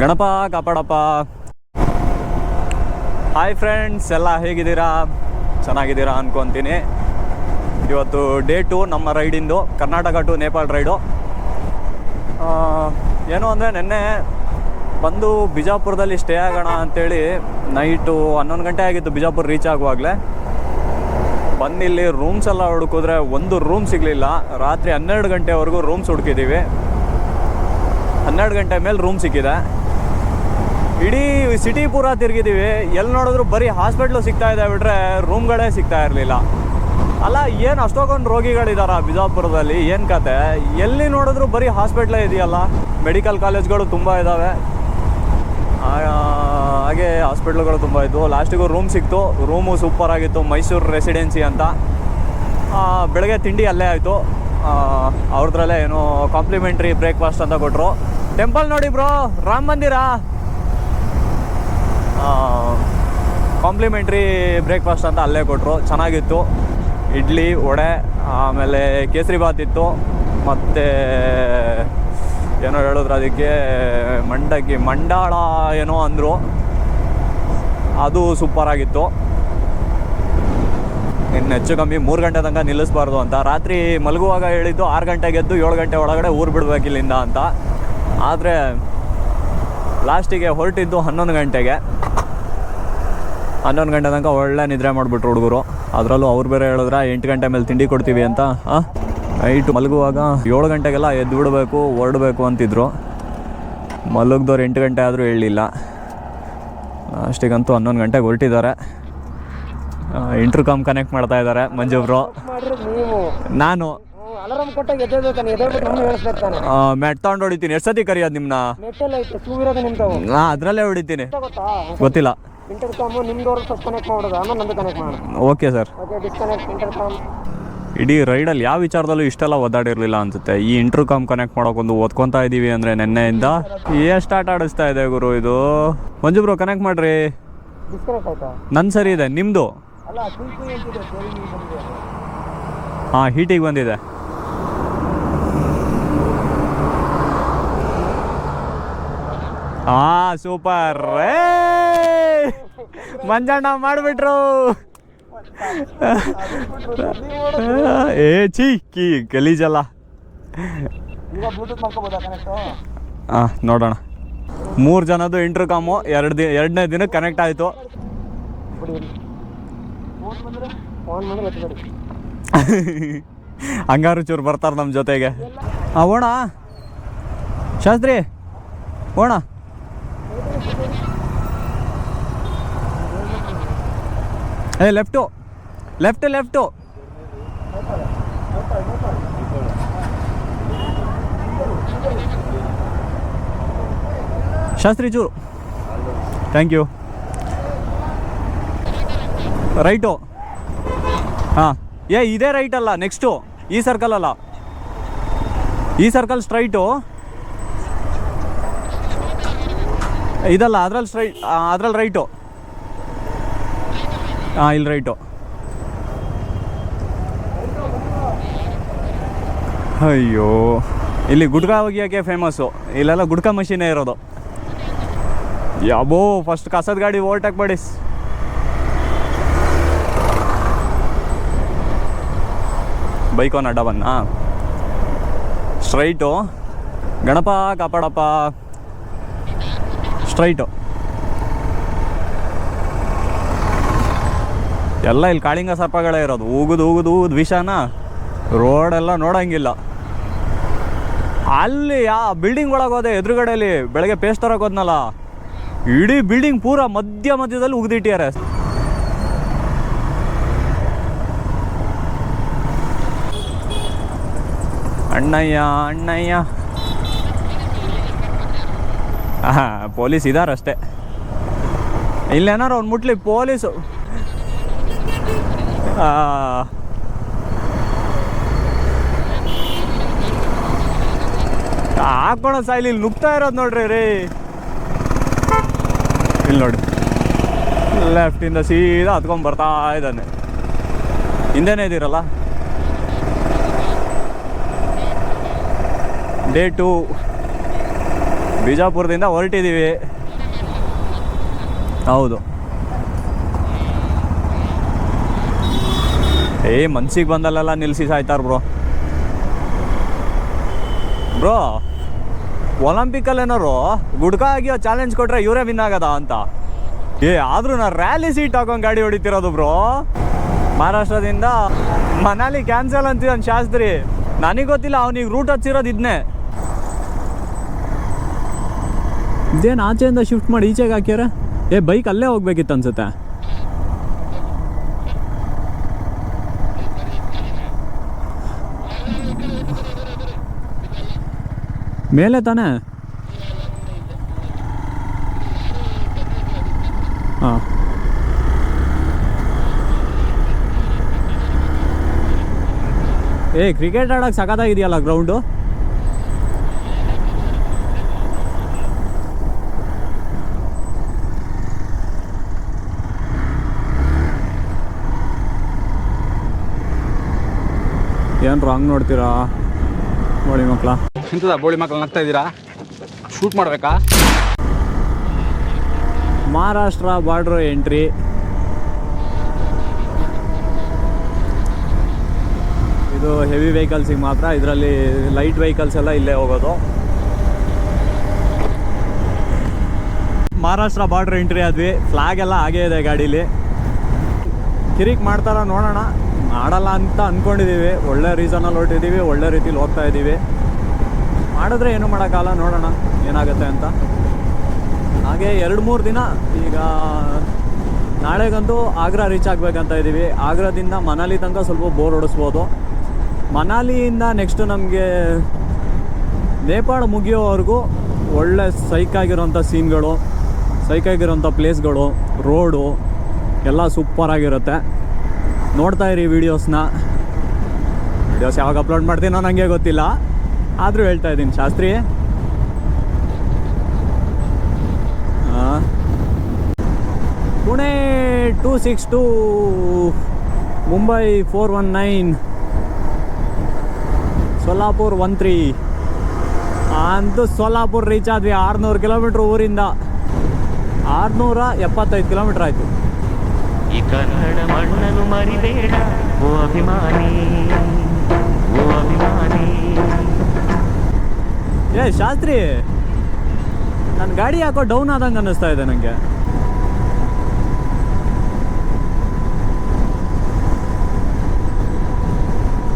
Ganapa, ಕಾಪಾಡಪ್ಪ. Hi friends ಎಲ್ಲ ಹೇಗಿದ್ದೀರಾ? ಚೆನ್ನಾಗಿದ್ದೀರಾ ಅನ್ಕೊತೀನಿ. ಇವತ್ತು ಡೇ ಟು ನಮ್ಮ ರೈಡಿಂದು ಕರ್ನಾಟಕ ಟು ನೇಪಾಳ ರೈಡು ಏನು ಅಂದರೆ ನಿನ್ನೆ ಬಂದು ಬಿಜಾಪುರದಲ್ಲಿ ಸ್ಟೇ ಆಗೋಣ ಅಂತೇಳಿ ನೈಟು ಹನ್ನೊಂದು ಗಂಟೆ ಆಗಿತ್ತು ಬಿಜಾಪುರ ರೀಚ್ ಆಗುವಾಗಲೇ. ಇಲ್ಲಿ ರೂಮ್ಸ್ ಎಲ್ಲ ಹುಡುಕಿದ್ರೆ ಒಂದು ರೂಮ್ ಸಿಗಲಿಲ್ಲ. ರಾತ್ರಿ ಹನ್ನೆರಡು ಗಂಟೆವರೆಗೂ ರೂಮ್ಸ್ ಹುಡುಕಿದ್ದೀವಿ ಹನ್ನೆರಡು ಗಂಟೆ ಮೇಲೆ ರೂಮ್ ಸಿಕ್ಕಿದೆ. ಇಡೀ ಸಿಟಿ ಪೂರ ತಿರುಗಿದ್ದೀವಿ ಎಲ್ಲಿ ನೋಡಿದ್ರು ಬರೀ ಹಾಸ್ಪಿಟ್ಲು ಸಿಗ್ತಾ ಇದೆ ಬಿಟ್ರೆ ರೂಮ್ಗಳೇ ಸಿಗ್ತಾ ಇರಲಿಲ್ಲ. ಅಲ್ಲ, ಏನು ಅಷ್ಟೊಂದು ರೋಗಿಗಳಿದಾರ ಬಿಜಾಪುರದಲ್ಲಿ? ಏನು ಕತೆ? ಎಲ್ಲಿ ನೋಡಿದ್ರು ಬರೀ ಹಾಸ್ಪಿಟ್ಲೇ ಇದೆಯಲ್ಲ? ಮೆಡಿಕಲ್ ಕಾಲೇಜ್ಗಳು ತುಂಬ ಇದ್ದಾವೆ ಹಾಗೆ ಹಾಸ್ಪಿಟ್ಲ್ಗಳು ತುಂಬ ಇತ್ತು ಲಾಸ್ಟಿಗೂ ರೂಮ್ ಸಿಕ್ತು. ರೂಮು ಸೂಪರ್ ಆಗಿತ್ತು. ಮೈಸೂರು ರೆಸಿಡೆನ್ಸಿ ಅಂತ. ಬೆಳಗ್ಗೆ ತಿಂಡಿ ಅಲ್ಲೇ ಆಯಿತು. ಅವ್ರದ್ರಲ್ಲೇ ಏನು ಕಾಂಪ್ಲಿಮೆಂಟ್ರಿ ಬ್ರೇಕ್ಫಾಸ್ಟ್ ಅಂತ ಕೊಟ್ಟರು ಟೆಂಪಲ್ ನೋಡಿ ಬ್ರೋ, ರಾಮ ಮಂದಿರ? ಕಾಂಪ್ಲಿಮೆಂಟ್ರಿ ಬ್ರೇಕ್ಫಾಸ್ಟ್ ಅಂತ ಅಲ್ಲೇ ಕೊಟ್ಟರು ಚೆನ್ನಾಗಿತ್ತು. ಇಡ್ಲಿ, ವಡೆ, ಆಮೇಲೆ ಕೇಸರಿ ಬಾತ್ ಇತ್ತು. ಮತ್ತು ಏನೋ ಹೇಳಿದ್ರು ಅದಕ್ಕೆ ಮಂಡಕ್ಕಿ, ಮಂಡಾಳ ಏನೋ ಅಂದರು. ಅದು ಸೂಪರಾಗಿತ್ತು ಇನ್ನು ಹೆಚ್ಚು ಕಮ್ಮಿ ಮೂರು ಗಂಟೆ ತನಕ ನಿಲ್ಲಿಸ್ಬಾರ್ದು ಅಂತ. ರಾತ್ರಿ ಮಲಗುವಾಗ ಹೇಳಿದ್ದು ಆರು ಗಂಟೆಗೆ ಎದ್ದು ಏಳು ಗಂಟೆ ಒಳಗಡೆ ಊರು ಬಿಡಬೇಕು ಇಲ್ಲಿಂದ ಅಂತ. ಆದರೆ ಲಾಸ್ಟಿಗೆ ಹೊರಟಿದ್ದು ಹನ್ನೊಂದು ಗಂಟೆಗೆ. ಹನ್ನೊಂದು ಗಂಟೆ ತನಕ ಒಳ್ಳೆ ನಿದ್ರೆ ಮಾಡಿಬಿಟ್ರು ಹುಡುಗರು. ಅದರಲ್ಲೂ ಅವ್ರು ಬೇರೆ ಹೇಳಿದ್ರೆ ಎಂಟು ಗಂಟೆ ಮೇಲೆ ತಿಂಡಿ ಕೊಡ್ತೀವಿ ಅಂತ. ನೈಟ್ ಮಲಗುವಾಗ ಏಳು ಗಂಟೆಗೆಲ್ಲ ಎದ್ದು ಬಿಡಬೇಕು ಹೊರಡಬೇಕು ಅಂತಿದ್ರು. ಮಲಗ್ದವ್ರು ಎಂಟು ಗಂಟೆ ಆದರೂ ಹೇಳಲಿಲ್ಲ. ಅಷ್ಟಿಗಂತೂ ಹನ್ನೊಂದು ಗಂಟೆಗೆ ಹೊರಟಿದ್ದಾರೆ. ಇಂಟರ್ಕಾಮ್ ಕನೆಕ್ಟ್ ಮಾಡ್ತಾ ಇದ್ದಾರೆ ಮಂಜು ಬ್ರೋ. ನಾನು. ಅಲಾರಾಮ್ ಕೊಟ್ಟಾಗ ಎದ್ದೇಳ್ತಾನೆ ಎದ್ದೇಳ್ಬಿಟ್ಟು ನಾನು ಹೇಳಿಸ್ಬೇಕು ತಾನೆ. ಮ್ಯಾಟ್ ತೊಗೊಂಡು ಹೊಡಿತೀನಿ. ಎಷ್ಟು ಸತಿ ಕರಿಯೋದು ನಿಮ್ಮನ್ನ ಮೆಟ್ಟೆಲ್ಲ ಐತೆ ಟೂ ಇರೋದು ನಿಮ್ದು. ಹಾಂ ಅದರಲ್ಲೇ ಹೊಡಿತೀನಿ. ಗೊತ್ತಾ? ಗೊತ್ತಿಲ್ಲ. ಇಂಟರ್ ಕಾಮು ನಿಮ್ದವ್ರು ಫಸ್ಟ್ ಕನೆಕ್ಟ್ ಮಾಡೋದು ಆಮೇಲೆ ನಮ್ದು ಕನೆಕ್ಟ್ ಮಾಡೋಣ okay sir. Okay disconnect intercom ಇಡೀ ರೈಡಲ್ಲಿ ಯಾವ ವಿಚಾರದಲ್ಲೂ ಇಷ್ಟೆಲ್ಲ ಒದ್ದಾಡಿರಲಿಲ್ಲ ಅನ್ಸುತ್ತೆ. ಈ ಇಂಟರ್ಕಾಮ್ ಕನೆಕ್ಟ್ ಮಾಡೋಕೊಂದು ಓದ್ಕೊತಾ ಇದ್ದೀವಿ ಅಂದರೆ ನೆನ್ನೆಯಿಂದ. ಎಷ್ಟು ಆಟ ಆಡಿಸ್ತಾ ಇದೆ ಗುರು ಇದು? ಮಂಜು ಬ್ರೋ ಕನೆಕ್ಟ್ ಮಾಡ್ರಿ. ಡಿಸ್ಕನೆಕ್ಟ್ ಆಯ್ತಾ? ನನ್ನ ಸರಿ ಇದೆ ನಿಮ್ಮದು ಅಲ್ಲ ಹಾಂ ಹೀಟಿಗೆ ಬಂದಿದೆ. ಹಾಂ ಸೂಪರ್. ಮಂಜಣ್ಣ ಮಾಡಿಬಿಟ್ರು. ಏ ಚೀ ಕಿ ಗಲೀಜಲ್ಲ. ಹಾಂ ನೋಡೋಣ. ಮೂರು ಜನದ್ದು ಇಂಟರ್ಕಾಮು ಎರಡು ದಿನ ಎರಡನೇ ದಿನಕ್ಕೆ ಕನೆಕ್ಟ್ ಆಯಿತು. ಹಂಗಾರು ಚೂರು ಬರ್ತಾರೆ ನಮ್ಮ ಜೊತೆಗೆ. ಹಾಂ ಓಣ ಶಾಸ್ತ್ರಿ? ಓಣ ಏ, ಲೆಫ್ಟು. Left, left. ಶಾಸ್ತ್ರಿ ಚೂರು. ಥ್ಯಾಂಕ್ ಯು ರೈಟು ಹಾಂ. ಏ, ಇದೇ ರೈಟ್ ಅಲ್ಲ ನೆಕ್ಸ್ಟು ಈ ಸರ್ಕಲ್ ಅಲ್ಲ. ಈ ಸರ್ಕಲ್ ಸ್ಟ್ರೈಟು ಇದಲ್ಲ ಅದ್ರಲ್ಲಿ ಸ್ಟ್ರೈಟ್ ಅದ್ರಲ್ಲಿ ರೈಟು. ಹಾಂ ಇಲ್ಲಿ ರೈಟು. ಅಯ್ಯೋ, ಇಲ್ಲಿ ಗುಡ್ಕ ಒಗಿಯೋಕ್ಕೆ ಫೇಮಸ್ಸು ಇಲ್ಲೆಲ್ಲ ಗುಡ್ಕ ಮಷೀನೇ ಇರೋದು. ಯಾಬೋ ಫಸ್ಟ್ ಕಸದ ಗಾಡಿ ಓವರ್ಟೇಕ್ ಮಾಡಿ ಬೈಕೋನ್ ಅಡ್ಡ ಬಂದ ಸ್ಟ್ರೈಟು. ಗಣಪ, ಕಾಪಾಡಪ್ಪ. ಸ್ಟ್ರೈಟು. ಎಲ್ಲ ಇಲ್ಲಿ ಕಾಳಿಂಗ ಸರ್ಪಗಳೇ ಇರೋದು. ಊಗುದು ಊಗುದು ಊಗುದು ವಿಷಾನ. ರೋಡೆಲ್ಲ ನೋಡಂಗಿಲ್ಲ. ಅಲ್ಲಿ ಆ ಬಿಲ್ಡಿಂಗ್ ಒಳಗೆ ಹೋದೆ ಎದುರುಗಡೆಯಲ್ಲಿ ಬೆಳಗ್ಗೆ ಪೇಸ್ಟ್ ತರಕ್ಕೆ ಹೋದ್ನಲ್ಲ, ಇಡೀ ಬಿಲ್ಡಿಂಗ್ ಪೂರ ಮಧ್ಯ ಮಧ್ಯದಲ್ಲಿ ಉಗ್ದಿಟ್ಟಿದ್ದಾರೆ ಅಣ್ಣಯ್ಯ ಅಣ್ಣಯ್ಯ. ಹಾಂ ಪೊಲೀಸ್ ಇದಾರಷ್ಟೇ. ಇಲ್ಲೇನಾರು ಅವ್ನು ಮುಟ್ಲಿ ಪೊಲೀಸು. ಹಾಕೋಣ ಸಾಯ್ಲಿ, ಇಲ್ಲಿ ನುಗ್ತಾ ಇರೋದು ನೋಡ್ರಿ ರೀ. ಇಲ್ಲಿ ನೋಡಿ ಲೆಫ್ಟಿಂದ ಸೀದಾ ಹತ್ಕೊಂಡ್ ಬರ್ತಾ ಇದ್ದಾನೆ. ಹಿಂದೆನೇ ಇದ್ದೀರಲ್ಲ ಡೇ ಟು ಬಿಜಾಪುರದಿಂದ ಹೊರಟಿದ್ದೀವಿ. ಹೌದು. ಏ, ಮನ್ಸಿಗೆ ಬಂದಲ್ಲೆಲ್ಲ ನಿಲ್ಸಿ ಸಾಯ್ತಾರೆ ಬ್ರೋ. ಬ್ರೋ ಒಲಂಪಿಕಲ್ಲಿ ಏನಾರು ಗುಡ್ಕ ಆಗಿಯೋ ಚಾಲೆಂಜ್ ಕೊಟ್ರೆ ಇವರೇ ವಿನ್ ಆಗದ ಅಂತ? ಏ ಆದ್ರೂ ನಾ ರ್ಯಾಲಿ ಸೀಟ್ ಹಾಕೊಂಡು ಗಾಡಿ ಹೊಡಿತಿರೋದು ಬ್ರೋ. ಮಹಾರಾಷ್ಟ್ರದಿಂದ ಮನಾಲಿ ಕ್ಯಾನ್ಸಲ್ ಅಂತಿದ್ದಾನೆ ಶಾಸ್ತ್ರಿ. ನನಗೆ ಗೊತ್ತಿಲ್ಲ ಅವ್ನಿಗೆ ರೂಟ್ ಹಚ್ಚಿರೋದು ಇದನ್ನೇ ಇದೇನು ಆಚೆಯಿಂದ ಶಿಫ್ಟ್ ಮಾಡಿ ಈಚೆಗೆ ಹಾಕ್ಯಾರ? ಏ ಬೈಕ್ ಅಲ್ಲೇ ಹೋಗ್ಬೇಕಿತ್ತು ಅನ್ಸುತ್ತೆ. ಮೇಲೆ ತಾನೇ? ಹಾಂ. ಏ ಕ್ರಿಕೆಟ್ ಆಡೋಕೆ ಸಖತ್ತಾಗಿದೆಯಲ್ಲ ಗ್ರೌಂಡು ಏನು ರಾಂಗ್ ನೋಡ್ತೀರಾ? ಬೋಳಿ ಮಕ್ಕಳ ಎಂತದ ಬೋಳಿ ಮಕ್ಕಳು ನಗ್ತಾ ಇದ್ದೀರಾ? ಶೂಟ್ ಮಾಡಬೇಕಾ? ಮಹಾರಾಷ್ಟ್ರ ಬಾರ್ಡ್ರ್ ಎಂಟ್ರಿ ಇದು ಹೆವಿ ವೆಹಿಕಲ್ಸಿಗೆ ಮಾತ್ರ ಇದರಲ್ಲಿ ಲೈಟ್ ವೆಹಿಕಲ್ಸ್ ಎಲ್ಲ ಇಲ್ಲೇ ಹೋಗೋದು. ಮಹಾರಾಷ್ಟ್ರ ಬಾರ್ಡ್ರ್ ಎಂಟ್ರಿ ಆದ್ವಿ. ಫ್ಲಾಗ್ ಎಲ್ಲ ಹಾಗೇ ಇದೆ ಗಾಡೀಲಿ. ಕಿರಿಕ್ ಮಾಡ್ತಾರ ನೋಡೋಣ. ಮಾಡಲ್ಲ ಅಂತ ಅಂದ್ಕೊಂಡಿದ್ದೀವಿ ಒಳ್ಳೆ ರೀಸನಲ್ಲಿ ಹೊರಟಿದ್ದೀವಿ ಒಳ್ಳೆ ರೀತಿಲಿ ಹೋಗ್ತಾ ಇದ್ದೀವಿ ಮಾಡಿದ್ರೆ ಏನು ಮಾಡೋಕ್ಕಾಗಲ್ಲ, ನೋಡೋಣ ಏನಾಗುತ್ತೆ ಅಂತ. ಹಾಗೆ ಎರಡು ಮೂರು ದಿನ ಈಗ ನಾಳೆಗಂತೂ ಆಗ್ರಾ ರೀಚ್ ಆಗಬೇಕಂತ ಇದ್ದೀವಿ ಆಗ್ರಾದಿಂದ ಮನಾಲಿ ತನಕ ಸ್ವಲ್ಪ ಬೋರ್ ಹೊಡಿಸ್ಬೋದು. ಮನಾಲಿಯಿಂದ ನೆಕ್ಸ್ಟ್ ನಮಗೆ ನೇಪಾಳ ಮುಗಿಯೋವರೆಗೂ ಒಳ್ಳೆ ಸೈಕಾಗಿರೋಂಥ ಸೀನ್ಗಳು ಸೈಕಾಗಿರೋಂಥ ಪ್ಲೇಸ್ಗಳು ರೋಡು ಎಲ್ಲ ಸೂಪರಾಗಿರುತ್ತೆ ನೋಡ್ತಾ ಇರಿ ವೀಡಿಯೋಸ್ನ ವೀಡಿಯೋಸ್ ಯಾವಾಗ ಅಪ್ಲೋಡ್ ಮಾಡ್ತೀನೋ ನನಗೆ ಗೊತ್ತಿಲ್ಲ. ಆದರೂ ಹೇಳ್ತಾ ಇದ್ದೀನಿ, Shastri. Pune two six two Mumbai four one nine Solapur one three ಅಂತೂ ಸೊಲ್ಲಾಪುರ್ ರೀಚ್ ಆದ್ವಿ ಆರುನೂರು ಕಿಲೋಮೀಟ್ರ್ ಊರಿಂದ. ಆರುನೂರ ಎಪ್ಪತ್ತೈದು ಕಿಲೋಮೀಟ್ರ್ ಆಯಿತು. ಈ ಕನ್ನಡ ಮಣ್ಣನ್ನು ಮರಿಬೇಡ. ಓ ಅಭಿಮಾನಿ ಓ ಅಭಿಮಾನಿ. ಏ, ಶಾಸ್ತ್ರಿ ನನ್ನ ಗಾಡಿ ಯಾಕೋ ಡೌನ್ ಆದಂಗೆ ಅನ್ನಿಸ್ತಾ ಇದೆ ನನಗೆ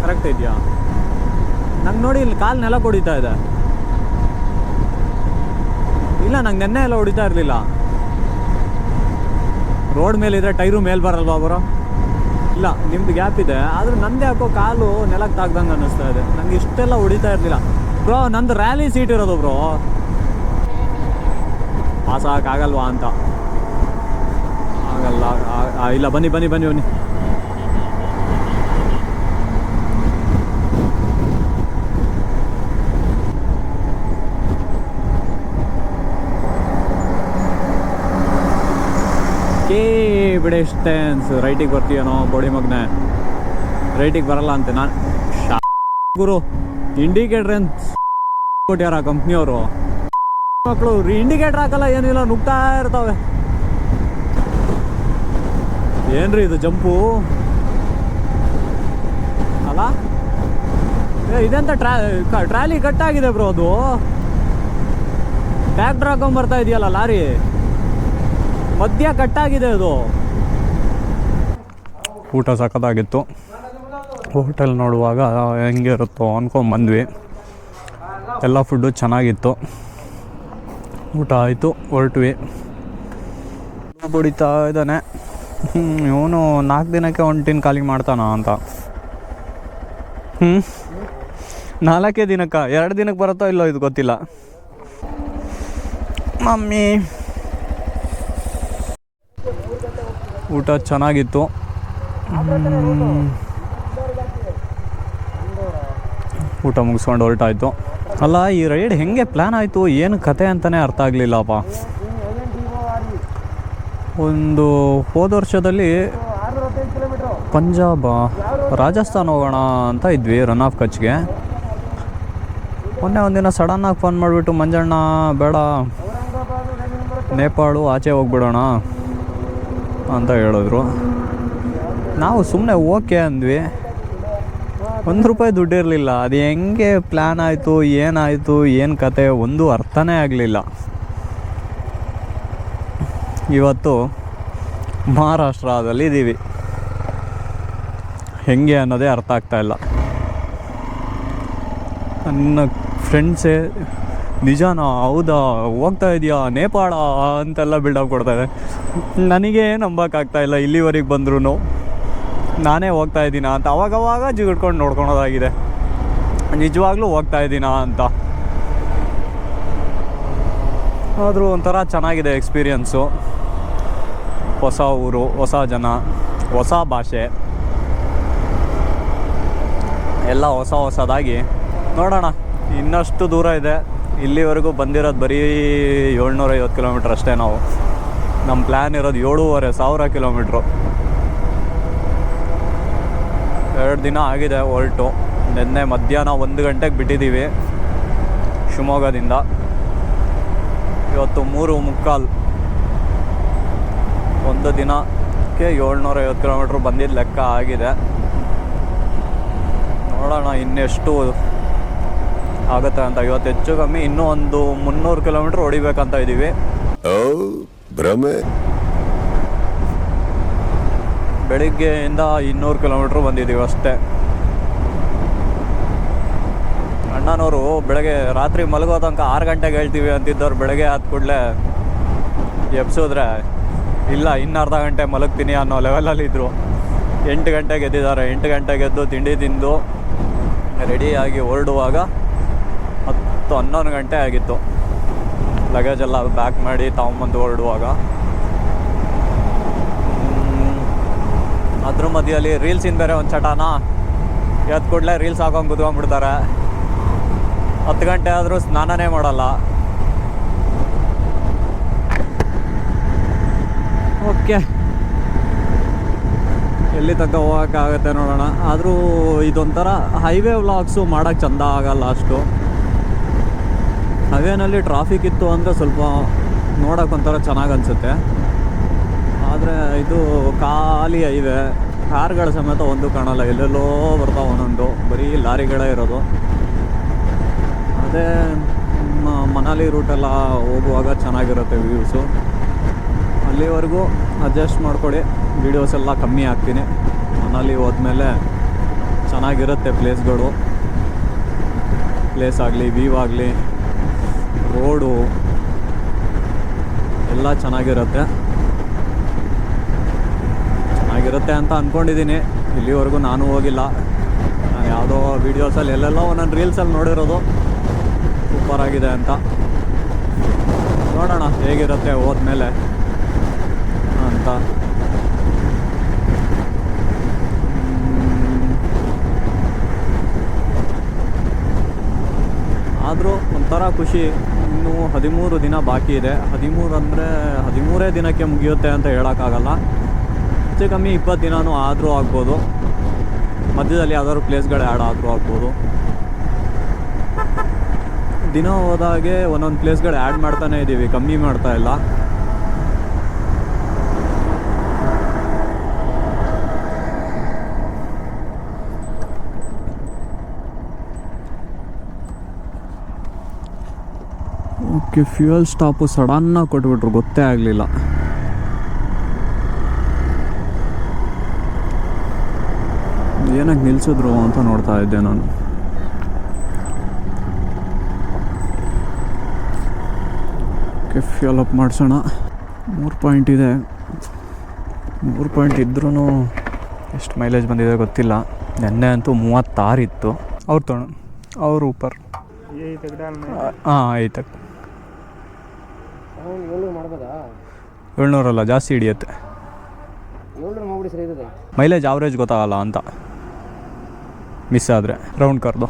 ಕರೆಕ್ಟ್ ಇದೆಯಾ? ನಂಗೆ ನೋಡಿ ಇಲ್ಲಿ ಕಾಲು ನೆಲ ಹೊಡಿತಾ ಇದೆ. ಇಲ್ಲ, ನಂಗೆ ನೆನ್ನೆ ಎಲ್ಲ ಹೊಡಿತಾ ಇರಲಿಲ್ಲ. ರೋಡ್ ಮೇಲಿದ್ರೆ ಟೈರು ಮೇಲೆ ಬರಲ್ವಾ ಅವರು ಇಲ್ಲ, ನಿಮ್ದು ಗ್ಯಾಪ್ ಇದೆ. ಆದ್ರೆ ನಂದೇ ಯಾಕೋ ಕಾಲು ನೆಲಕ್ಕೆ ತಾಗ್ದಂಗೆ ಅನ್ನಿಸ್ತಾ ಇದೆ. ನಂಗೆ ಇಷ್ಟೆಲ್ಲ ಹೊಡಿತಾ ಇರಲಿಲ್ಲ. ಬ್ರೋ, ನಂದು ರ್ಯಾಲಿ ಸೀಟ್ ಇರೋದು ಬ್ರೋ. ಪಾಸ್ ಆಗಲ್ವಾ ಅಂತ. ಆಗಲ್ಲ ಇಲ್ಲ, ಬನ್ನಿ ಬನ್ನಿ ಬನ್ನಿ ಬನ್ನಿ ಕೆ ಬಿಡೆಸ್ಟೆನ್ಸ್ ರೈಟಿಗೆ ಬರ್ತೀಯನೋ ಬೋಡಿ ಮಗ್ನೆ. ರೈಟಿಗೆ ಬರಲ್ಲ ಅಂತೆ. ನಾನು ಗುರು ಇಂಡಿಕೇಟ್ರ್ ಅಂತ ಕೊಟ್ಯಾರ ಕಂಪ್ನಿಯವರು? ಮಕ್ಕಳು ಇಂಡಿಕೇಟ್ರ್ ಹಾಕಲ್ಲ ಏನಿಲ್ಲ ನುಗ್ತಾ ಇರ್ತಾವೆ. ಏನ್ರಿ ಇದು, ಜಂಪು? ಅಲ್ಲ ಇದೆಂತ ಟ್ರಾ ಟ್ರಾಲಿ ಕಟ್ಟಾಗಿದೆ ಬ್ರೋ ಅದು. ಟ್ರ್ಯಾಕ್ಟರ್ ಹಾಕೊಂಡ್ ಬರ್ತಾ ಇದೆಯಲ್ಲ, ಲಾರಿ. ಮಧ್ಯ ಕಟ್ಟಾಗಿದೆ ಅದು. ಊಟ ಸಖತ್ತಾಗಿತ್ತು ಹೋಟೆಲ್ ನೋಡುವಾಗ ಹೆಂಗೆ ಇರುತ್ತೋ ಅನ್ಕೊಂಡ್ ಬಂದ್ವಿ. ಎಲ್ಲ ಫುಡ್ಡು ಚೆನ್ನಾಗಿತ್ತು. ಊಟ ಆಯಿತು, ಹೊರಟ್ವಿ. ಬಡಿತಾ ಇದ್ದಾನೆ. ಇವನು ನಾಲ್ಕು ದಿನಕ್ಕೆ ಒಂಟಿನ ಟಿನ್ ಖಾಲಿ ಮಾಡ್ತಾನ ಅಂತ. ಹ್ಞೂ ನಾಲ್ಕೇ ದಿನಕ್ಕೆ? ಎರಡು ದಿನಕ್ಕೆ ಬರುತ್ತೋ ಇಲ್ಲೋ ಇದು ಗೊತ್ತಿಲ್ಲ. ಮಮ್ಮಿ. ಊಟ ಚೆನ್ನಾಗಿತ್ತು. ಊಟ ಮುಗಿಸ್ಕೊಂಡು ಹೊರಟಾಯ್ತು. ಅಲ್ಲ, ಈ ರೈಡ್ ಹೆಂಗೆ ಪ್ಲ್ಯಾನ್ ಆಯಿತು? ಏನು ಕತೆ ಅಂತಲೇ ಅರ್ಥ ಆಗಲಿಲ್ಲಪ್ಪ. ಒಂದು ಹೋದ ವರ್ಷದಲ್ಲಿ ಪಂಜಾಬ್, ರಾಜಸ್ಥಾನ್ ಹೋಗೋಣ ಅಂತ ಇದ್ವಿ ರನ್ ಆಫ್ ಕಚ್ಗೆ. ಮೊನ್ನೆ ಒಂದಿನ ಸಡನ್ನಾಗಿ ಫೋನ್ ಮಾಡಿಬಿಟ್ಟು, ಮಂಜಣ್ಣ, ಬೇಡ. ನೇಪಾಳು ಆಚೆ ಹೋಗ್ಬಿಡೋಣ. ಅಂತ ಹೇಳಿದ್ರು. ನಾವು ಸುಮ್ಮನೆ ಓಕೆ ಅಂದ್ವಿ. ಒಂದು ರೂಪಾಯಿ ದುಡ್ಡಿರಲಿಲ್ಲ ಅದು ಹೆಂಗೆ ಪ್ಲ್ಯಾನ್ ಆಯಿತು, ಏನಾಯಿತು, ಏನು ಕತೆ ಒಂದು ಅರ್ಥನೇ ಆಗಲಿಲ್ಲ. ಇವತ್ತು ಮಹಾರಾಷ್ಟ್ರದಲ್ಲಿ ಇದ್ದೀವಿ ಹೆಂಗೆ ಅನ್ನೋದೇ ಅರ್ಥ ಆಗ್ತಾ ಇಲ್ಲ. ನನ್ನ ಫ್ರೆಂಡ್ಸೇ ನಿಜಾನಾ, ಹೌದಾ, ಹೋಗ್ತಾ ಇದೆಯಾ, ನೇಪಾಳ ಅಂತೆಲ್ಲ ಬಿಲ್ಡಪ್ ಕೊಡ್ತಾರೆ ನನಗೆ ನಂಬಕ್ಕಾಗ್ತಾ ಇಲ್ಲ ಇಲ್ಲಿವರೆಗೆ ಬಂದ್ರೂ ನಾನೇ ಹೋಗ್ತಾ ಇದ್ದೀನ ಅಂತ. ಅವಾಗವಾಗ ಜಿಗಿಡ್ಕೊಂಡು ನೋಡ್ಕೊಳೋದಾಗಿದೆ. ನಿಜವಾಗ್ಲೂ ಹೋಗ್ತಾ ಇದ್ದೀನ ಅಂತ. ಆದರೂ ಒಂಥರ ಚೆನ್ನಾಗಿದೆ ಎಕ್ಸ್ಪೀರಿಯನ್ಸು ಹೊಸ ಊರು, ಹೊಸ ಜನ, ಹೊಸ ಭಾಷೆ. ಎಲ್ಲ ಹೊಸ ಹೊಸದಾಗಿ. ನೋಡೋಣ, ಇನ್ನಷ್ಟು ದೂರ ಇದೆ. ಇಲ್ಲಿವರೆಗೂ ಬಂದಿರೋದು ಬರೀ ಏಳ್ನೂರೈವತ್ತು ಕಿಲೋಮೀಟ್ರ್ ಅಷ್ಟೇ ನಾವು. ನಮ್ಮ ಪ್ಲ್ಯಾನ್ ಇರೋದು ಏಳೂವರೆ ಸಾವಿರ ಕಿಲೋಮೀಟ್ರು. ಎರಡು ದಿನ ಆಗಿದೆ ಹೊರಟು. ನಿನ್ನೆ ಮಧ್ಯಾಹ್ನ ಒಂದು ಗಂಟೆಗೆ ಬಿಟ್ಟಿದ್ದೀವಿ ಶಿವಮೊಗ್ಗದಿಂದ. ಇವತ್ತು ಮೂರು ಮುಕ್ಕಾಲು ಒಂದು ದಿನಕ್ಕೆ ಏಳ್ನೂರೈವತ್ತು ಕಿಲೋಮೀಟ್ರ್ ಬಂದಿದ್ದು ಲೆಕ್ಕ ಆಗಿದೆ. ನೋಡೋಣ ಇನ್ನೆಷ್ಟು ಆಗುತ್ತೆ ಅಂತ. ಇವತ್ತು ಹೆಚ್ಚು ಕಮ್ಮಿ ಇನ್ನೂ ಒಂದು ಮುನ್ನೂರು ಕಿಲೋಮೀಟ್ರ್ ಹೊಡಿಬೇಕಂತ ಇದ್ದೀವಿ ಭ್ರಮೆ. ಬೆಳಿಗ್ಗೆಯಿಂದ ಇನ್ನೂರು ಕಿಲೋಮೀಟ್ರ್ ಬಂದಿದ್ದೀವಿ ಅಷ್ಟೇ. ಅಣ್ಣನವರು ಬೆಳಗ್ಗೆ ರಾತ್ರಿ ಮಲಗೋ ತನಕ ಆರು ಗಂಟೆಗೆ ಹೇಳ್ತೀವಿ ಅಂತಿದ್ದವ್ರು ಬೆಳಗ್ಗೆ ಆದ ಕೂಡಲೇ ಎಬ್ಸಿದ್ರೆ, ಇಲ್ಲ, ಇನ್ನು ಅರ್ಧ ಗಂಟೆ ಮಲಗ್ತೀನಿ ಅನ್ನೋ ಲೆವೆಲಲ್ಲಿ ಇದ್ದರು ಎಂಟು ಗಂಟೆಗೆ ಎದ್ದಿದ್ದಾರೆ. ಎಂಟು ಗಂಟೆಗೆ ಎದ್ದು ತಿಂಡಿ ತಿಂದು ರೆಡಿಯಾಗಿ ಹೊರಡುವಾಗ ಹತ್ತು ಹನ್ನೊಂದು ಗಂಟೆ ಆಗಿತ್ತು. ಲಗೇಜ್ ಎಲ್ಲ ಬ್ಯಾಕ್ ಮಾಡಿ ತಗೊಂಬಂದು ಹೊರಡುವಾಗ. ಅದ್ರ ಮಧ್ಯದಲ್ಲಿ ರೀಲ್ಸಿನ ಬೇರೆ ಒಂದು ಚಟಾನ. ಎದ್ದು ಕೂಡಲೇ ರೀಲ್ಸ್ ಹಾಕೊಂಡು ಕುತ್ಕೊಂಡ್ಬಿಡ್ತಾರೆ. ಹತ್ತು ಗಂಟೆ ಆದರೂ ಸ್ನಾನನೇ ಮಾಡಲ್ಲ. ಓಕೆ. ಎಲ್ಲಿ ತನಕ ಹೋಗೋಕ್ಕಾಗತ್ತೆ ನೋಡೋಣ. ಆದರೂ ಇದೊಂಥರ ಹೈವೇ ವ್ಲಾಗ್ಸು ಮಾಡೋಕ್ಕೆ ಚಂದ ಆಗಲ್ಲ ಅಷ್ಟು. ಹೈವೇನಲ್ಲಿ ಟ್ರಾಫಿಕ್ ಇತ್ತು ಅಂದರೆ ಸ್ವಲ್ಪ ನೋಡೋಕೆ ಒಂಥರ ಚೆನ್ನಾಗಿ ಅನಿಸುತ್ತೆ. ಆದರೆ ಇದು ಖಾಲಿ ಐವೆ ಕಾರ್ಗಳ ಸಮೇತ ಒಂದು ಕಾಣಲ್ಲ. ಎಲ್ಲೆಲ್ಲೋ ಬರ್ತಾವೆ ಒಂದೊಂದು. ಬರೀ ಲಾರಿಗಳೇ ಇರೋದು. ಅದೇ ಮನಾಲಿ ರೂಟೆಲ್ಲ ಹೋಗುವಾಗ ಚೆನ್ನಾಗಿರುತ್ತೆ ವ್ಯೂಸು ಅಲ್ಲಿವರೆಗೂ ಅಡ್ಜಸ್ಟ್ ಮಾಡ್ಕೊಳ್ಳಿ. ವೀಡಿಯೋಸ್ ಎಲ್ಲ ಕಮ್ಮಿ ಹಾಕ್ತೀನಿ. ಮನಾಲಿ ಹೋದ್ಮೇಲೆ ಚೆನ್ನಾಗಿರುತ್ತೆ ಪ್ಲೇಸ್ಗಳು ಪ್ಲೇಸ್ ಆಗಲಿ ವ್ಯೂ ಆಗಲಿ ರೋಡು ಎಲ್ಲ ಚೆನ್ನಾಗಿರುತ್ತೆ. ಚೆನ್ನಾಗಿರುತ್ತೆ ಅಂತ ಅಂದ್ಕೊಂಡಿದ್ದೀನಿ ಇಲ್ಲಿವರೆಗೂ ನಾನು ಹೋಗಿಲ್ಲ. ನಾನು ಯಾವುದೋ ವೀಡಿಯೋಸಲ್ಲಿ ಎಲ್ಲೆಲ್ಲೋ ಒಂದೊಂದು ರೀಲ್ಸಲ್ಲಿ ನೋಡಿರೋದು. ಸೂಪರ್ ಆಗಿದೆ ಅಂತ. ನೋಡೋಣ ಹೇಗಿರುತ್ತೆ ಹೋದ್ಮೇಲೆ ಅಂತ. ಆದರೂ ಒಂಥರ ಖುಷಿ. ಇನ್ನೂ ಹದಿಮೂರು ದಿನ ಬಾಕಿ ಇದೆ. ಹದಿಮೂರು ಅಂದರೆ ಹದಿಮೂರೇ ದಿನಕ್ಕೆ ಮುಗಿಯುತ್ತೆ ಅಂತ ಹೇಳೋಕ್ಕಾಗಲ್ಲ. ಹೆಚ್ಚು ಕಮ್ಮಿ ಇಪ್ಪತ್ತು ದಿನವೂ ಆದರೂ ಆಗ್ಬೋದು. ಮಧ್ಯದಲ್ಲಿ ಯಾವ್ದಾದ್ರು ಪ್ಲೇಸ್ಗಳು ಆ್ಯಡ್ ಆದರೂ ಆಗ್ಬೋದು. ದಿನ ಹೋದಾಗೆ ಒಂದೊಂದು ಪ್ಲೇಸ್ಗಳು ಆ್ಯಡ್ ಮಾಡ್ತಾನೆ ಇದ್ದೀವಿ, ಕಮ್ಮಿ ಮಾಡ್ತಾ ಇಲ್ಲ. ಓಕೆ, ಫ್ಯೂಯಲ್ ಸ್ಟಾಪು ಸಡನ್ನಾಗಿ ಕೊಟ್ಬಿಟ್ರು, ಗೊತ್ತೇ ಆಗಲಿಲ್ಲ. ಏನಕ್ಕೆ ನಿಲ್ಸಿದ್ರು ಅಂತ ನೋಡ್ತಾ ಇದ್ದೆ ನಾನು. ಓಕೆ ಫ್ಯೂಯಲ್ ಅಪ್ ಮಾಡಿಸೋಣ. ಮೂರು ಪಾಯಿಂಟ್ ಇದೆ. ಮೂರು ಪಾಯಿಂಟ್ ಇದ್ರೂ ಎಷ್ಟು ಮೈಲೇಜ್ ಬಂದಿದೆ ಗೊತ್ತಿಲ್ಲ. ನೆನ್ನೆ ಅಂತೂ ಮೂವತ್ತಾರು ಇತ್ತು. ಅವ್ರು ತೊಗೊಂಡು ಅವ್ರು ಊಪರ್ ಹಾಂ ಮಾಡ್ಬೋದಾ ಏಳ್ನೂರಲ್ಲ ಜಾಸ್ತಿ ಹಿಡಿಯುತ್ತೆ. ಮೈಲೇಜ್ ಆವ್ರೇಜ್ ಗೊತ್ತಾಗಲ್ಲ ಅಂತ. ಮಿಸ್ ಆದರೆ ರೌಂಡ್ ಕರ್ದು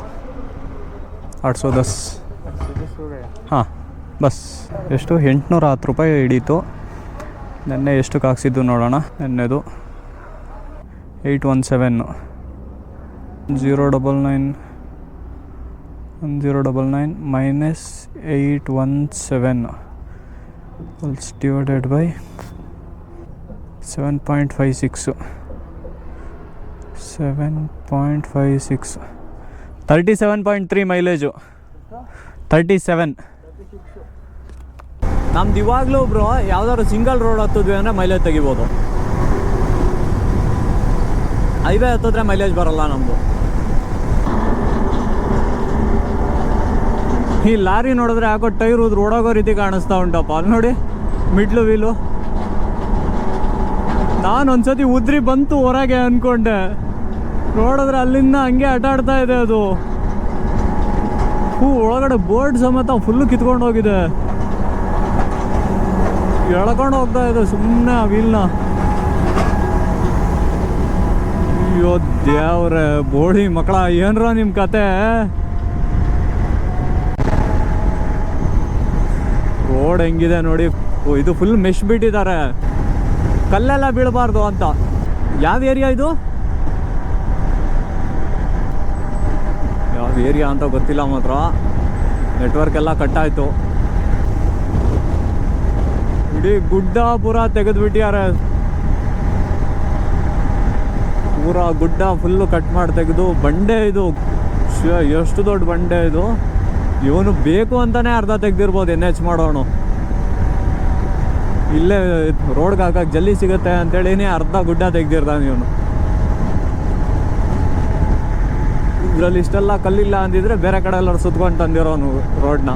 ಆಟ್ಸೋ ದಸ್. ಹಾಂ, ಬಸ್. ಎಷ್ಟು? ಎಂಟುನೂರ ಹತ್ತು ರೂಪಾಯಿ ಹಿಡೀತು. ನೆನ್ನೆ ಎಷ್ಟಕ್ಕೆ ಹಾಕ್ಸಿದ್ದು ನೋಡೋಣ. ನೆನ್ನೆದು eight one seven zero double nine. Zero double nine minus eight one seven. Divided by seven point five six seven point five six thirty seven point three mileage thirty seven ನಮ್ದು ಇವಾಗಲೂ ಒಬ್ರು ಯಾವ್ದಾದ್ರು ಸಿಂಗಲ್ ರೋಡ್ ಹತ್ತಿದ್ವಿ ಅಂದರೆ mileage ತೆಗಿಬೋದು. Highway ಹತ್ತಿದ್ರೆ mileage ಬರಲ್ಲ ನಮ್ಮದು ಈ ಲಾರಿ ನೋಡಿದ್ರೆ ಯಾಕೋ ಟೈರ್ ಉದ್ರು ಓಡೋಗೋ ರೀತಿ ಕಾಣಿಸ್ತಾ ಉಂಟಪ್ಪ. ಅಲ್ಲಿ ನೋಡಿ, ಮಿಡ್ಲು ವೀಲು ನಾನು ಒಂದ್ಸತಿ ಉದ್ರಿ ಬಂತು ಹೊರಗೆ ಅನ್ಕೊಂಡೆ. ನೋಡಿದ್ರೆ ಅಲ್ಲಿಂದ ಹಂಗೆ ಆಟ ಆಡ್ತಾ ಇದೆ ಅದು. ಹೂ, ಒಳಗಡೆ ಬೋರ್ಡ್ ಸಮೇತ ಫುಲ್ ಕಿತ್ಕೊಂಡು ಹೋಗಿದೆ. ಎಳ್ಕೊಂಡು ಹೋಗ್ತಾ ಇದೆ ಸುಮ್ಮನೆ ಆ ವೀಲ್ನ ಅಯ್ಯೋ ದೇವ್ರೆ ಬೋಡಿ ಮಕ್ಕಳ, ಏನ್ರ ನಿಮ್ಮ ಕತೆ? ರೋಡ್ ಹೆಂಗಿದೆ ನೋಡಿ. ಇದು ಫುಲ್ ಮೆಶ್ ಬಿಟ್ಟಿದ್ದಾರೆ ಕಲ್ಲೆಲ್ಲ ಬೀಳಬಾರ್ದು ಅಂತ. ಯಾವ ಏರಿಯಾ ಇದು? ಯಾವ ಏರಿಯಾ ಅಂತ ಗೊತ್ತಿಲ್ಲ ಮಾತ್ರ. ನೆಟ್ವರ್ಕ್ ಎಲ್ಲ ಕಟ್ಟಾಯಿತು ಇಡೀ ಗುಡ್ಡ ಪೂರ ತೆಗೆದುಬಿಟ್ಟಿದ್ದಾರೆ. ಪೂರ ಗುಡ್ಡ ಫುಲ್ಲು ಕಟ್ ಮಾಡಿ ತೆಗೆದು, ಬಂಡೆ ಇದು. ಎಷ್ಟು ದೊಡ್ಡ ಬಂಡೆ ಇದು. ಇವನು ಬೇಕು ಅಂತಾನೆ ಅರ್ಧ ತೆಗೆದಿರ್ಬೋದು ಎನ್ ಎಚ್ ಮಾಡೋಣ ಇಲ್ಲೇ ರೋಡ್ಗೆ ಹಾಕಕ್ಕೆ ಜಲ್ಲಿ ಸಿಗುತ್ತೆ ಅಂತೇಳಿನೇ ಅರ್ಧ ಗುಡ್ಡ ತೆಗೆದಿರ್ತಾನೆ ಇವನು. ಇದರಲ್ಲಿ ಇಷ್ಟೆಲ್ಲ ಕಲ್ಲಿಲ್ಲ ಅಂದಿದ್ರೆ ಬೇರೆ ಕಡೆ ಎಲ್ಲರೂ ಸುತ್ಕೊಂಡು ತಂದಿರೋನು ರೋಡ್ನ.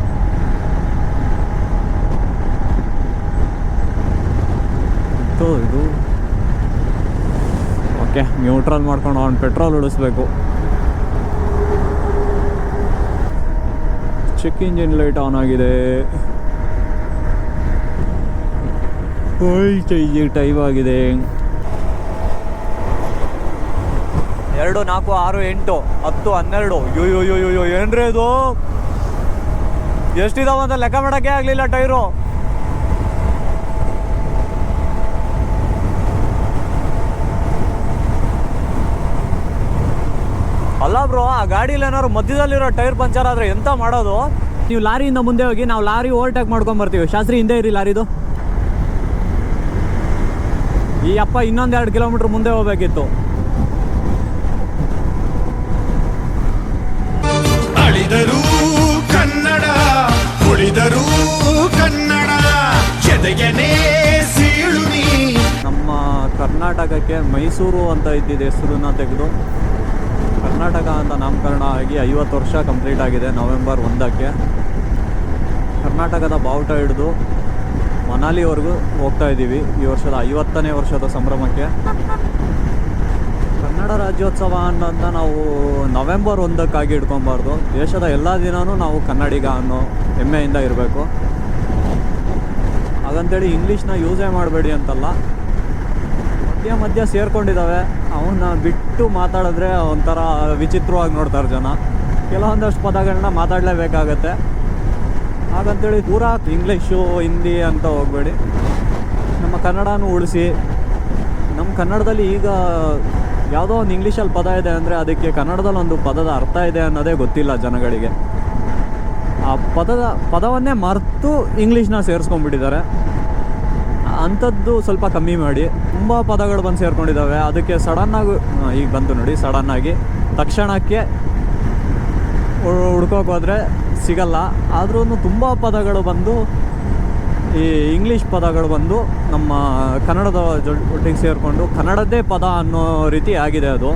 ಇದು. ಓಕೆ ನ್ಯೂಟ್ರಲ್ ಮಾಡ್ಕೊಂಡು ಅವ್ನು ಪೆಟ್ರೋಲ್ ಉಳಿಸ್ಬೇಕು. ಚೆಕ್ ಇಂಜಿನ್ ಲೈಟ್ ಆನ್ ಆಗಿದೆ. ಟೈಮ್ ಆಗಿದೆ. ಎರಡು, ನಾಲ್ಕು, ಆರು, ಎಂಟು, ಹತ್ತು, ಹನ್ನೆರಡು. ಅಯ್ಯೋ ಅಯ್ಯೋ ಯೋ ಯೋ ಏನ್ರಿ ಇದು ಎಷ್ಟಿದಾವ ಅಂತ ಲೆಕ್ಕ ಮಾಡಕ್ಕೆ ಆಗಲಿಲ್ಲ ಟೈರು ಅಲ್ಲ ಬ್ರೋ ಆ ಗಾಡಿಲಿ ಏನಾದ್ರು ಮಧ್ಯದಲ್ಲಿರೋ ಟೈರ್ ಪಂಚರ್ ಆದ್ರೆ ಎಂತ ಮಾಡೋದು ನೀವು ಲಾರಿಯಿಂದ ಮುಂದೆ ಹೋಗಿ ನಾವು ಲಾರಿ ಓವರ್ಟೇಕ್ ಮಾಡ್ಕೊಂಡ್ ಬರ್ತೀವಿ ಶಾಸ್ತ್ರಿ ಹಿಂದೆ ಇರಿ ಲಾರಿದು ಈ ಅಪ್ಪ ಇನ್ನೊಂದು ಎರಡು ಕಿಲೋಮೀಟರ್ ಮುಂದೆ ಹೋಗ್ಬೇಕಿತ್ತು ಕನ್ನಡ. ನಮ್ಮ ಕರ್ನಾಟಕಕ್ಕೆ ಮೈಸೂರು ಅಂತ ಇದ್ದಿದ್ದ ಹೆಸರನ್ನ ತೆಗೆದು. ಕರ್ನಾಟಕ ಅಂತ ನಾಮಕರಣ ಆಗಿ ಐವತ್ತು ವರ್ಷ ಕಂಪ್ಲೀಟ್ ಆಗಿದೆ ನವೆಂಬರ್ ಒಂದಕ್ಕೆ. ಕರ್ನಾಟಕದ ಬಾವುಟ ಹಿಡಿದು ಮನಾಲಿವರೆಗೂ ಹೋಗ್ತಾ ಇದ್ದೀವಿ ಈ ವರ್ಷದ ಐವತ್ತನೇ ವರ್ಷದ ಸಂಭ್ರಮಕ್ಕೆ. ಕನ್ನಡ ರಾಜ್ಯೋತ್ಸವ ಅನ್ನೋದನ್ನ ನಾವು ನವೆಂಬರ್ ಒಂದಕ್ಕಾಗಿ ಇಟ್ಕೊಬಾರ್ದು ದೇಶದ ಎಲ್ಲ ದಿನವೂ ನಾವು ಕನ್ನಡಿಗ ಅನ್ನೋ ಹೆಮ್ಮೆಯಿಂದ ಇರಬೇಕು. ಹಾಗಂತೇಳಿ ಇಂಗ್ಲೀಷ್ನ ಯೂಸೇ ಮಾಡಬೇಡಿ ಅಂತಲ್ಲ. ಮಧ್ಯ ಮಧ್ಯ ಸೇರ್ಕೊಂಡಿದ್ದಾವೆ ಅವನ್ನ ಬಿಟ್ಟು ಮಾತಾಡಿದ್ರೆ ಒಂಥರ ವಿಚಿತ್ರವಾಗಿ ನೋಡ್ತಾರೆ ಜನ. ಕೆಲವೊಂದಷ್ಟು ಪದಗಳನ್ನ ಮಾತಾಡಲೇಬೇಕಾಗತ್ತೆ. ಹಾಗಂತೇಳಿ ದೂರ ಇಂಗ್ಲೀಷು ಹಿಂದಿ ಅಂತ ಹೋಗಬೇಡಿ. ನಮ್ಮ ಕನ್ನಡನೂ ಉಳಿಸಿ. ನಮ್ಮ ಕನ್ನಡದಲ್ಲಿ ಈಗ ಯಾವುದೋ ಒಂದು ಇಂಗ್ಲೀಷಲ್ಲಿ ಪದ ಇದೆ ಅಂದರೆ ಅದಕ್ಕೆ ಕನ್ನಡದಲ್ಲಿ ಒಂದು ಪದದ ಅರ್ಥ ಇದೆ ಅನ್ನೋದೇ ಗೊತ್ತಿಲ್ಲ ಜನಗಳಿಗೆ. ಆ ಪದದ, ಪದವನ್ನೇ ಮರೆತು ಇಂಗ್ಲೀಷ್ನ ಸೇರಿಸ್ಕೊಂಡ್ಬಿಟ್ಟಿದ್ದಾರೆ. ಅಂಥದ್ದು ಸ್ವಲ್ಪ ಕಮ್ಮಿ ಮಾಡಿ. ತುಂಬ ಪದಗಳು ಬಂದು ಸೇರ್ಕೊಂಡಿದ್ದಾವೆ. ಅದಕ್ಕೆ ಸಡನ್ನಾಗಿ ಈಗ ಬಂತು ನೋಡಿ ಸಡನ್ನಾಗಿ ತಕ್ಷಣಕ್ಕೆ ಹುಡ್ಕೋಕೆ ಹೋದರೆ ಸಿಗಲ್ಲ. ಆದ್ರೂ ತುಂಬ ಪದಗಳು ಬಂದು, ಈ ಇಂಗ್ಲೀಷ್ ಪದಗಳು ಬಂದು ನಮ್ಮ ಕನ್ನಡದ ಜೊ- ಒಟ್ಟಿಗೆ ಸೇರಿಕೊಂಡು ಕನ್ನಡದ್ದೇ ಪದ ಅನ್ನೋ ರೀತಿ ಆಗಿದೆ ಅದು.